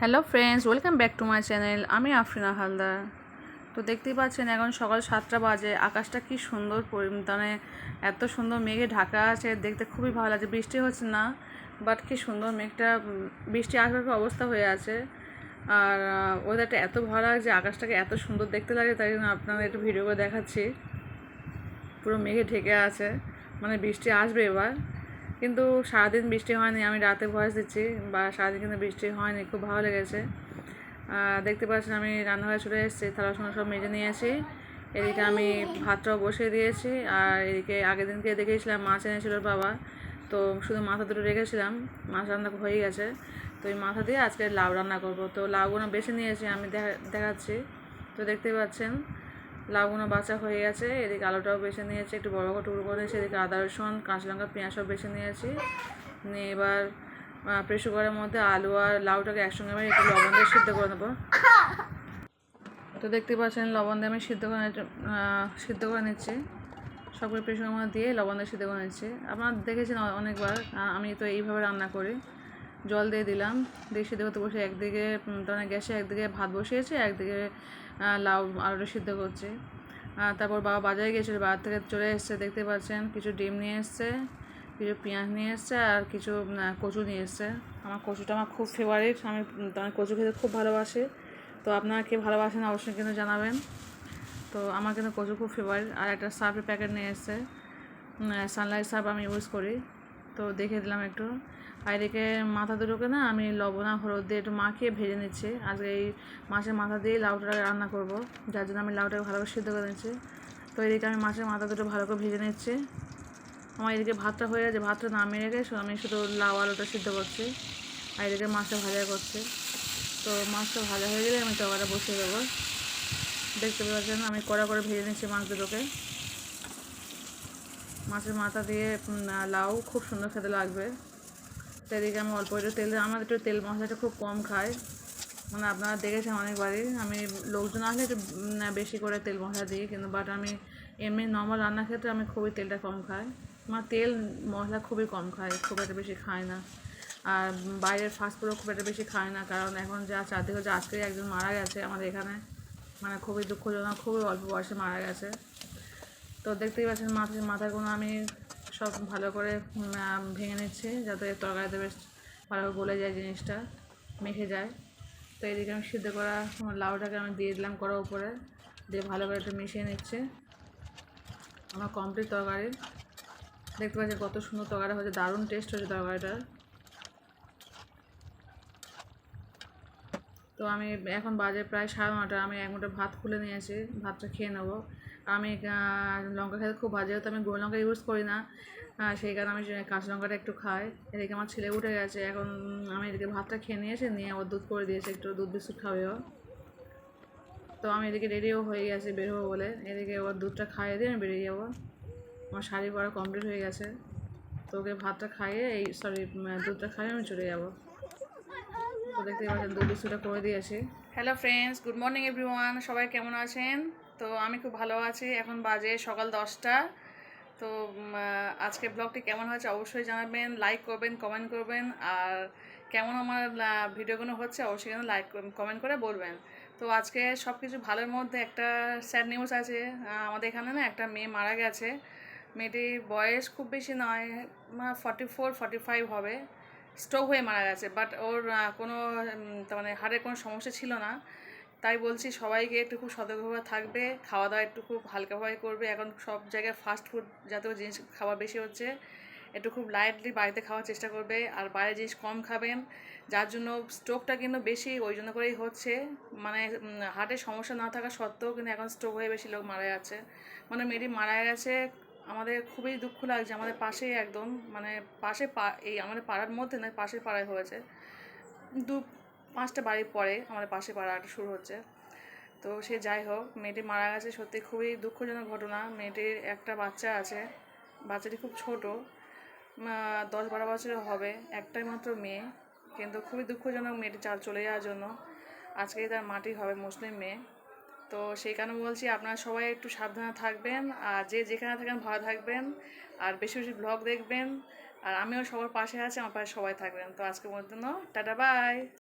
Hello friends, welcome back to my channel. আমি আফরিনা হালদার। তো দেখতেই পাচ্ছেন, এখন সকাল সাতটা বাজে। আকাশটা কি সুন্দর মানে এত সুন্দর মেঘে ঢাকা আছে, দেখতে খুবই ভালো লাগছে। বৃষ্টি হচ্ছে না বাট কি সুন্দর মেঘটা বৃষ্টি আসার পর অবস্থা হয়ে আছে। আর ওয়েদারটা এত ভালো লাগছে, আকাশটাকে এত সুন্দর দেখতে লাগে, তাই জন্য আপনাদের একটু ভিডিও করে দেখাচ্ছি। পুরো মেঘে ঢেকে আছে মানে বৃষ্টি আসবে এবার। কিন্তু সারাদিন বৃষ্টি হয়নি, আমি রাতে ভয়েস দিচ্ছি, বা সারাদিন কিন্তু বৃষ্টি হয়নি, খুব ভালো লেগেছে। দেখতে পাচ্ছেন আমি রান্নাঘরে চলে এসেছি, থালা বাসন সব মেজে নিয়ে নিয়েছি, এদিকে আমি ভাতটাও বসিয়ে দিয়েছি, আর এদিকে আগের দিনকে দেখেছিলাম মাছ এনেছিল বাবা, তো শুধু মাথা দুটো রেখেছিলাম, মাছ রান্না হয়ে গেছে, তো এই মাথা দিয়ে আজকে লাউ রান্না করব, তো লাউগুলো বেছে নিয়েছি, আমি দেখা, দেখাচ্ছি, তো দেখতে পাচ্ছেন লাউগুলো বাছা হয়ে গেছে, এদিকে আলুটাও বেছে নিয়েছি, একটু বড় বড় টুকরো করে এদিকে আদা, রসুন, কাঁচা লঙ্কা পেঁয়াজ সব বেছে নিয়েছি। নিয়ে এবার প্রেশার কুকারের মধ্যে আলু আর লাউটাকে একসঙ্গে আমি একটু লবণ দিয়ে সিদ্ধ করে নেব। তো দেখতে পাচ্ছেন, লবণ দিয়ে আমি সিদ্ধ করে সিদ্ধ করে নিচ্ছি। সবগুলো প্রেশার মধ্যে দিয়ে লবণ দিয়ে সিদ্ধ করে নিচ্ছি। আপনারা দেখেছেন অনেকবার আমি তো এইভাবে রান্না করি। জল দিয়ে দিলাম। দিয়ে সিদ্ধ করতে বসে একদিকে উম, তখন গ্যাসে একদিকে ভাত বসিয়েছে একদিকে লাউ আলুটা সিদ্ধ করছে। তারপর বাবা বাজারে গিয়েছিল বাজার থেকে চলে এসছে দেখতে পাচ্ছেন কিছু ডিম নিয়ে এসছে কিছু পেঁয়াজ নিয়ে এসছে আর কিছু কচু নিয়ে এসছে। আমার কচুটা আমার খুব ফেভারিট আমি উম, তখন কচু খেতে খুব ভালোবাসি। তো আপনারা কে ভালোবাসেন অবশ্যই কিন্তু জানাবেন। তো আমার কিন্তু কচু খুব ফেভারিট আর একটা সার্ফের প্যাকেট নিয়ে এসছে। সানলাইট সার্ফ আমি ইউজ করি। তো দেখে দিলাম একটু। আর এদিকে মাথা দুটোকে না আমি লবণ হলুদ দিয়ে একটু মাখিয়ে ভেজে নিচ্ছি। আজকে এই মাছের মাথা দিয়ে লাউটাকে রান্না করব, যার জন্য আমি লাউটাকে ভালো করে সিদ্ধ করে নিচ্ছি। তো এদিকে আমি মাছের মাথা দুটো ভালো করে ভেজে নিচ্ছি। আমার এদিকে ভাতটা হয়ে গেছে, ভাতটা নামিয়ে রেখে আমি শুধু লাউ আলুটা সিদ্ধ করছি। আর এদিকে মাছটা ভাজা করছি। তো মাছটা ভাজা হয়ে গেলে আমি তরকারিটা বসিয়ে দেবো। দেখতে পাচ্ছেন আমি কড়া করে ভেজে নিচ্ছি মাছ দুটোকে। মাছের মাথা দিয়ে লাউ খুব সুন্দর খেতে লাগবে। তো আমি অল্প একটু তেল, আমার একটু তেল মশলাটা খুব কম খায়। মানে আপনারা দেখেছেন অনেকবারই, আমি লোকজন আসলে একটু বেশি করে তেল মশলা দিই, কিন্তু বাট আমি এমনি নর্মাল রান্নার ক্ষেত্রে আমি খুবই তেলটা কম খাই। আমার তেল মশলা খুবই কম খায়, খুব একটা বেশি খাই না। আর বাইরের ফাস্টফুডও খুব একটা বেশি খাই না, কারণ এখন যা চারদিকে যে আজকে একজন মারা গেছে আমাদের এখানে। মানে খুবই দুঃখজনক, খুবই অল্প বয়সে মারা গেছে। তো দেখতেই পাচ্ছেন মাছের মাথাগুলো আমি সব ভালো করে ভেঙে নিচ্ছে যাতে তরকারিতে বেশ ভালো করে গলে যায় জিনিসটা, মেখে যায়। তো এদিকে আমি সিদ্ধ করা লাউটাকে আমি দিয়ে দিলাম করার উপরে, দিয়ে ভালো করে একটু মিশিয়ে নিচ্ছে। আমার কমপ্লিট তরকারি। দেখতে পাচ্ছি কত সুন্দর তরকারি হয়েছে, দারুণ টেস্ট হয়েছে তরকারিটার। তো আমি এখন বাজে প্রায় সাড়ে নটা, আমি এক মুঠো ভাত খুলে নিয়েছি, ভাতটা খেয়ে নেব। আমি লঙ্কা খেতে খুব বাজে হতো আমি গোল লঙ্কা ইউজ করি না সেই কারণে আমি কাঁচা লঙ্কাটা একটু খাই। এদিকে আমার ছেলে উঠে গেছে, এখন আমি এদিকে ভাতটা খেয়ে নিয়েছি নিয়ে ওর দুধ করে দিয়েছে, একটু দুধ বিস্কুট খাবে ও। তো আমি এদিকে রেডিও হয়ে গেছে বের হব বলে। এদিকে ওর দুধটা খাইয়ে দিয়ে আমি বেরিয়ে যাব। আমার শাড়ি পরা কমপ্লিট হয়ে গেছে। তো ওকে ভাতটা খাইয়ে এই সরি দুধটা খাইয়ে আমি চলে যাব। তো দেখতে পাচ্ছেন দুধ বিস্কুটটা করে দিয়েছি। Hello friends good morning everyone সবাই কেমন আছেন? তো আমি খুব ভালো আছি। এখন বাজে সকাল দশটা। তো আজকে ব্লগটি কেমন হয়েছে অবশ্যই জানাবেন লাইক করবেন কমেন্ট করবেন। আর কেমন আমার ভিডিওগুলো হচ্ছে অবশ্যই কিন্তু লাইক কমেন্ট করে বলবেন। তো আজকে সব কিছু ভালোর মধ্যে একটা স্যাড নিউজ আছে। আমাদের এখানে না একটা মেয়ে মারা গেছে। মেয়েটির বয়স খুব বেশি নয় ফর্টি ফোর ফর্টি ফাইভ হবে। স্ট্রোক হয়ে মারা গেছে। বাট ওর কোনো মানে হাড়ের কোনো সমস্যা ছিল না। তাই বলছি সবাইকে একটু খুব সতর্কভাবে থাকবে খাওয়া দাওয়া একটু খুব হালকাভাবে করবে। এখন সব জায়গায় ফাস্ট ফুড জাতীয় জিনিস খাওয়া বেশি হচ্ছে। একটু খুব লাইটলি বাড়িতে খাওয়ার চেষ্টা করবে। আর বাইরের জিনিস কম খাবেন, যার জন্য স্ট্রোকটা কিন্তু বেশি, ওই জন্য করেই হচ্ছে। মানে হার্টের সমস্যা না থাকা সত্ত্বেও কিন্তু এখন স্ট্রোক হয়ে বেশি লোক মারা যাচ্ছে। মানে মেয়েটি মারা গেছে, আমাদের খুবই দুঃখ লাগছে। আমাদের পাশেই একদম মানে পাশে পা, এই আমাদের পাড়ার মধ্যে নয় পাশের পাড়ায় হয়েছে। দু পাঁচটা বাড়ি পরে আমাদের পাশে পাড়াটা শুরু হচ্ছে। তো সে যাই হোক, মেয়েটি মারা গেছে, সত্যি খুবই দুঃখজনক ঘটনা। মেয়েটির একটা বাচ্চা আছে, বাচ্চাটি খুব ছোট দশ বারো বছরের হবে, একটাই মাত্র মেয়ে। কিন্তু খুবই দুঃখজনক মেয়েটি চাল চলে যাওয়ার জন্য। আজকেই তার মাটি হবে মুসলিম মেয়ে। তো সেই কারণে বলছি, আপনারা সবাই একটু সাবধানে থাকবেন, আর যে যেখানে থাকেন ভালো থাকবেন, আর বেশি বেশি ব্লগ দেখবেন। আর আমিও সবার পাশে আছি, আমার পাশে সবাই থাকবেন। তো আজকের মধ্যে টাটা বাই